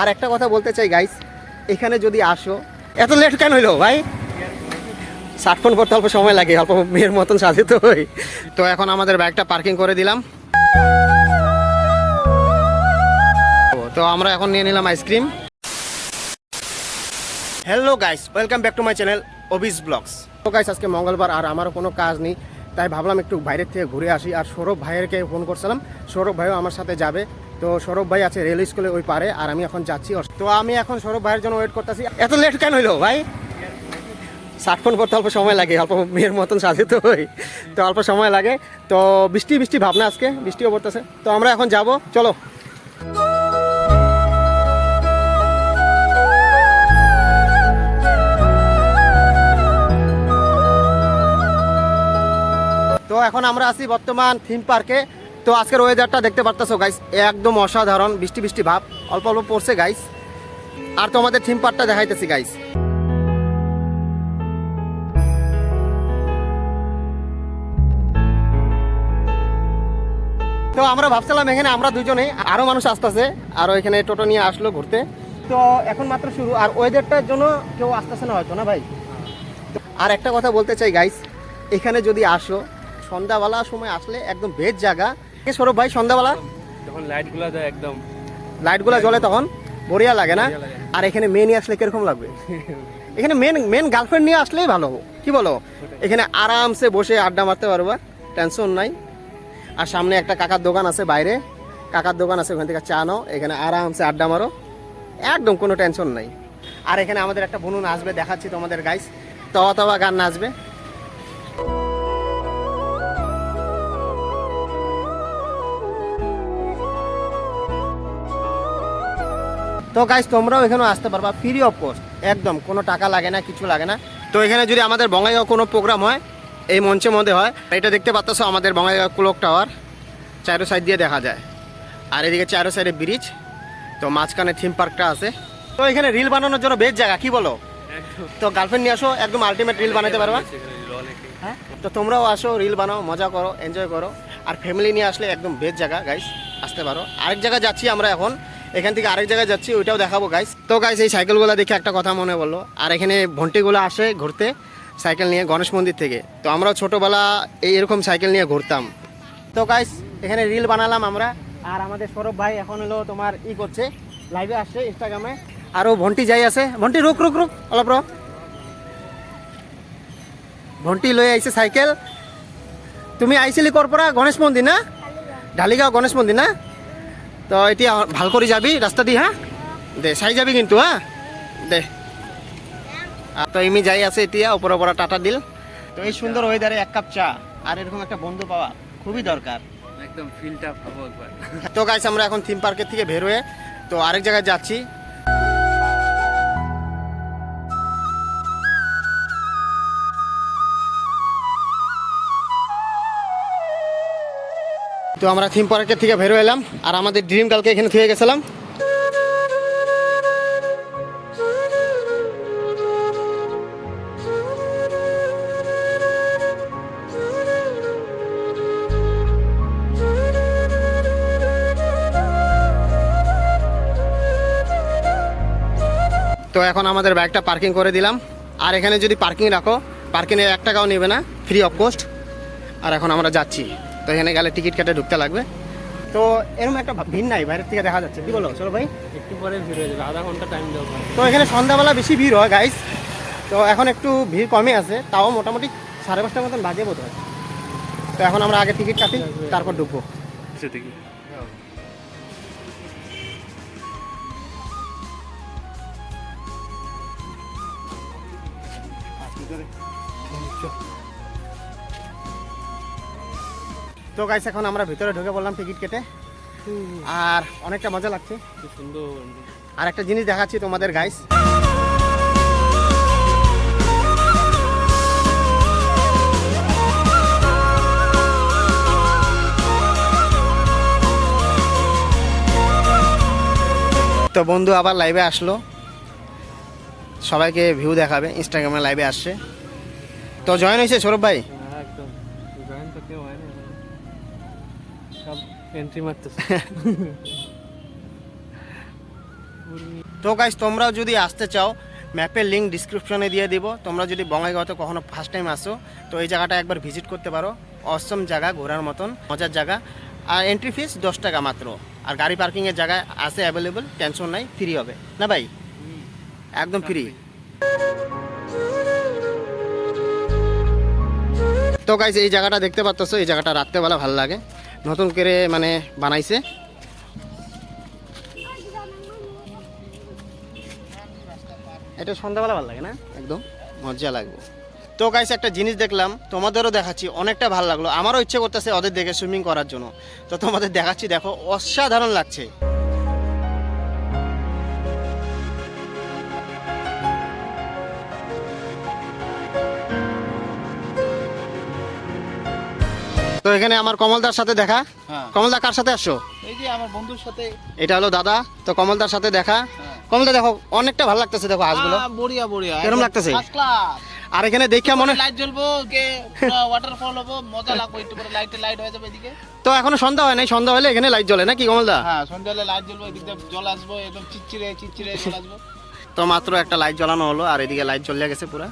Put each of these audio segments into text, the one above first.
আর একটা কথা বলতে চাই গাইস এখানে যদি আসো, এত লেট কেন হইল ভাই? ষাট ফোন করতে অল্প সময় লাগে, অল্প মেয়ের মতন সাজিত হই। তো এখন আমাদের ব্যাগটা পার্কিং করে দিলাম। তো আমরা এখন নিয়ে নিলাম ice cream hello guys welcome back to my channel অবিস blogs তো গাইস আজকে মঙ্গলবার আর আমারও কোনো কাজ নেই, তাই ভাবলাম একটু বাইরের থেকে ঘুরে আসি। আর সৌরভ ভাইয়েরকে ফোন করছিলাম। সৌরভ ভাইও আমার সাথে যাবে। তো সৌরভ ভাই আছে রেল স্কুলে ওই পারে, আর আমি এখন যাচ্ছি তো আমি এখন সৌরভ ভাইয়ের জন্য ওয়েট করতেছি। এত লেট কেন হইল ভাই? ষাট ফোন করতে অল্প সময় লাগে, অল্প মেয়ের মতন সাজিত হই তো অল্প সময় লাগে। তো বৃষ্টি বৃষ্টি ভাবনা আজকে, বৃষ্টিও পড়তেছে। তো আমরা এখন যাব, চলো। তো এখন আমরা আছি বর্তমান থিম পার্কে। তো আজকের ওয়েদারটা দেখতে পারতেছো গাইস একদম অসাধারণ। বৃষ্টি বৃষ্টি ভাব, অল্প অল্প পড়ছে গাইস আর তোমাদের থিম পার্কটা দেখাইতেছি গাইস তো আমরা ভাবছিলাম এখানে আমরা দুজনেই আরও মানুষ আসতেছে, আর এখানে টোটো নিয়ে আসলো ঘুরতে। তো এখন মাত্র শুরু, আর ওয়েদারটার জন্য কেউ আসতেছে না হয়তো, না ভাই? আর একটা কথা বলতে চাই গাইস এখানে যদি আসো সন্ধ্যাবেলা সময় আসলে একদম বেজ জায়গা সৌরভ ভাই সন্ধ্যাবেলা? যখন লাইটগুলা দেয় একদম। লাইটগুলো জ্বলে তখন বড়িয়া লাগে না? আর এখানে মেয়ে নিয়ে আসলে কীরকম লাগবে? এখানে মেন মেন গার্লফ্রেন্ড নিয়ে আসলেই ভালো। কি বলো? এখানে আরামসে বসে আড্ডা মারতে পারবা টেনশন নাই। আর সামনে একটা কাকার দোকান আছে বাইরে। কাকার দোকান আছে ওখান থেকে চা নাও। এখানে আরামসে আড্ডা মারো। একদম কোনো টেনশন নাই। আর এখানে আমাদের একটা বনু আসবে দেখাচ্ছি তোমাদের গাইস তওয়া তওয়া গান নাচবে। তো গাইস তোমরাও এখানে আসতে পারবা ফ্রি অফ কস্ট একদম কোনো টাকা লাগে না কিছু লাগে না। তো এখানে যদি আমাদের বঙ্গাইগাঁও কোনো প্রোগ্রাম হয় এই মঞ্চের মধ্যে হয় এটা দেখতে পাচ্ছ আমাদের বঙ্গাইগাঁও ক্লক টাওয়ার চারো সাইড দিয়ে দেখা যায়। আর এদিকে চারো সাইডে ব্রিজ তো মাঝখানে থিম পার্কটা আছে। তো এখানে রিল বানানোর জন্য বেশ জায়গা কি বলো? তো গার্লফ্রেন্ড নিয়ে আসো একদম আলটিমেট রিল বানাতে পারবা। হ্যাঁ? তো তোমরাও আসো রিল বানাও মজা করো এনজয় করো। আর ফ্যামিলি নিয়ে আসলে একদম বেস্ট জায়গা গাইস আসতে পারো। আরেক জায়গায় যাচ্ছি আমরা এখন এখান থেকে আরেক জায়গায় যাচ্ছি, ওইটাও দেখাবো গাইস তো গাইস এই সাইকেলগুলো দেখে একটা কথা মনে বলল আর এখানে ভন্টিগুলো আসে ঘুরতে, সাইকেল নিয়ে গণেশ মন্দির থেকে। তো আমরাও ছোটোবেলা এই এরকম সাইকেল নিয়ে ঘুরতাম। তো গাইস এখানে রিল বানালাম আমরা। আর আমাদের সৌরভ ভাই এখন হলো তোমার ই করছে লাইভে আসছে ইনস্টাগ্রামে আরও ভন্টি যাই আছে। ভন্টি, রুক রুক রুক। অলপ রুক ভন্টি লৈ আইছে সাইকেল। তুমি আহিছিলি ক'ৰ পৰা গণেশ মন্দিৰ না? ঢালিগাঁও গণেশ মন্দিৰ না? তো এতিয়া ভালো করে যাবি রাস্তা দি হা? দে চাই যাবি কিন্তু হা? দে। তো এমনি যাই আছে এতিয়া ওপৰৰ পৰা টাটা দিল তো এই সুন্দর ওয়েদারে এক কাপ চা আর এরকম একটা বন্ধু পাওয়া খুবই দরকার একদম ফিলটা ভাবো একবার তো গাইস আমরা এখন থিম পার্কের থেকে বের হয়ে তো আরেক জায়গায় যাচ্ছি। তো আমরা থিম পার্কের থেকে বের এলাম আর আমাদের ড্রিম কালকে এখানে থেকে গেছিলাম। তো এখন আমাদের ব্যাগটা পার্কিং করে দিলাম। আর এখানে যদি পার্কিং রাখো, পার্কিংয়ে এক টাকাও নেবে না ফ্রি অফ কোস্ট আর এখন আমরা যাচ্ছি। তো এখানে গেলে টিকিট কেটে ঢুকতে লাগবে। তো এরকম একটা ভিড় নাই বাইরের থেকে দেখা যাচ্ছে। কি বলো চলো ভাই। একটু পরে ভিড় হয়ে যাবে আধা ঘণ্টা টাইম দেবো তো এখানে সন্ধ্যাবেলা বেশি ভিড় হয় গাইস তো এখন একটু ভিড় কমে আছে তাও মোটামুটি সাড়ে পাঁচটার মতন বাজে বোধ হয়। তো এখন আমরা আগে টিকিট কাটি তারপর ঢুকবো। সেটা তো গাইস এখন আমরা ভিতরে ঢুকে বললাম টিকিট কেটে। আর অনেকটা মজা লাগছে। সুন্দর। আর একটা জিনিস দেখাচ্ছি তোমাদের গাইস তো বন্ধু আবার লাইভে আসলো। সবাইকে ভিউ দেখাবে ইনস্টাগ্রামে লাইভে আসছে। তো জয়েন হয়েছে সৌরভ ভাই? এন্ট্রি মারতেছে। তো গাইস তোমরাও যদি আসতে চাও ম্যাপের লিঙ্ক ডিসক্রিপশনে দিয়ে দিব। তোমরা যদি বঙ্গাইগাঁওতে কখনো ফার্স্ট টাইম আসো তো এই জায়গাটা একবার ভিজিট করতে পারো। অসম জায়গা ঘোরার মতন মজার জায়গা। আর এন্ট্রি ফিস দশ টাকা মাত্র। আর গাড়ি পার্কিংয়ের জায়গায় আছে অ্যাভেলেবল টেনশন নাই ফ্রি হবে। না ভাই? একদম ফ্রি তো গাইজ এই জায়গাটা দেখতে পাচ্ছ এই জায়গাটা রাত্রেবেলা ভালো লাগে। নতুন করে মানে বানাইছে। এটা সন্ধ্যাবেলা ভালো লাগে না? একদম মজা লাগবে। তো গাইস একটা জিনিস দেখলাম, তোমাদেরও দেখাচ্ছি, অনেকটা ভালো লাগল। আমারও ইচ্ছে করতেছে ওদের দেখে সুইমিং করার জন্য। তো তোমাদের দেখাচ্ছি, দেখো, অসাধারণ লাগছে। তো এখানে আমার কমলদার সাথে দেখা। হ্যাঁ। কমলদা কার সাথে আসছো? এই যে আমার বন্ধুর সাথে। এটা হলো দাদা তো কমলদার সাথে দেখা। হ্যাঁ। কমলদা দেখো অনেকটা ভালো লাগতেছে দেখো হাঁসগুলো বড়িয়া বড়িয়া। কেরম লাগতেছে? আর এখানে দেখা মনে লাইট জ্বলবো কে ওয়াটারফল হব মজা লাগবে একটু পরে লাইটে লাইট হয়ে যাবে এদিকে। তো এখনও সন্ধ্যা হয় নাই সন্ধ্যা হলে এখানে লাইট জ্বলে না কি কমলদা? হ্যাঁ সন্ধ্যাবেলা লাইট জ্বলবো এদিক জল আসব একদম চিচ্চিরে চিচ্চিরে জল আসব। তো মাত্র একটা লাইট জ্বালানো হলো আর এদিকে লাইট জ্বলে গেছে পুরা।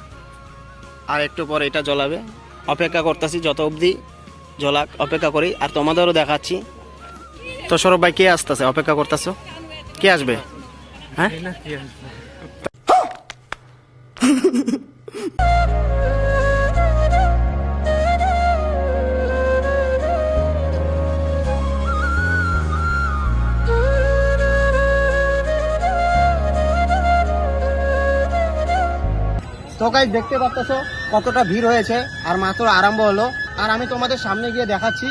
আর একটু পর এটা জ্বলাবে। অপেক্ষা করতেছি যত অবধি জ্বলাক অপেক্ষা করি। আর তোমাদেরও দেখাচ্ছি। তো সৌরভ ভাই, কে আসতেছে? অপেক্ষা করতেছো? কে আসবে? হ্যাঁ? তো গাইজ দেখতে পাচ্তেছো কতটা ভিড় হয়েছে। আর মাত্র আরম্ভ হলো। আর আমি তোমাদের সামনে গিয়ে দেখাচ্ছি।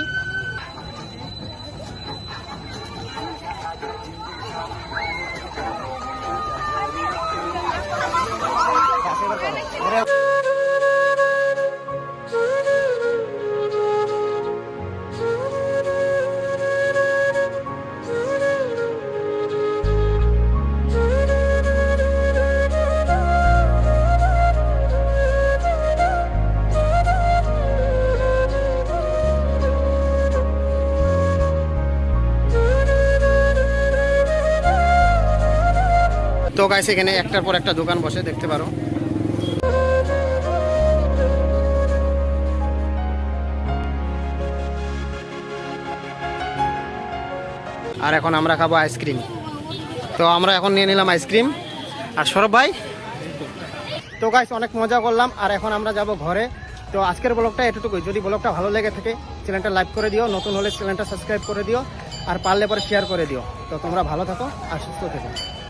তো গাইস এখানে একটার পর একটা দোকান বসে, দেখতে পারো। আর এখন আমরা খাব আইসক্রিম তো আমরা এখন নিয়ে নিলাম আইসক্রিম আর সৌরভ ভাই? তো গাইস অনেক মজা করলাম। আর এখন আমরা যাব ঘরে। তো আজকের ব্লগটা এতটুকুই যদি ব্লগটা ভালো লেগে থাকে, চ্যানেলটা লাইক করে দিও। নতুন হলে চ্যানেলটা সাবস্ক্রাইব করে দিও। আর পারলে পরে শেয়ার করে দিও। তো তোমরা ভালো থাকো আর সুস্থ থেকো।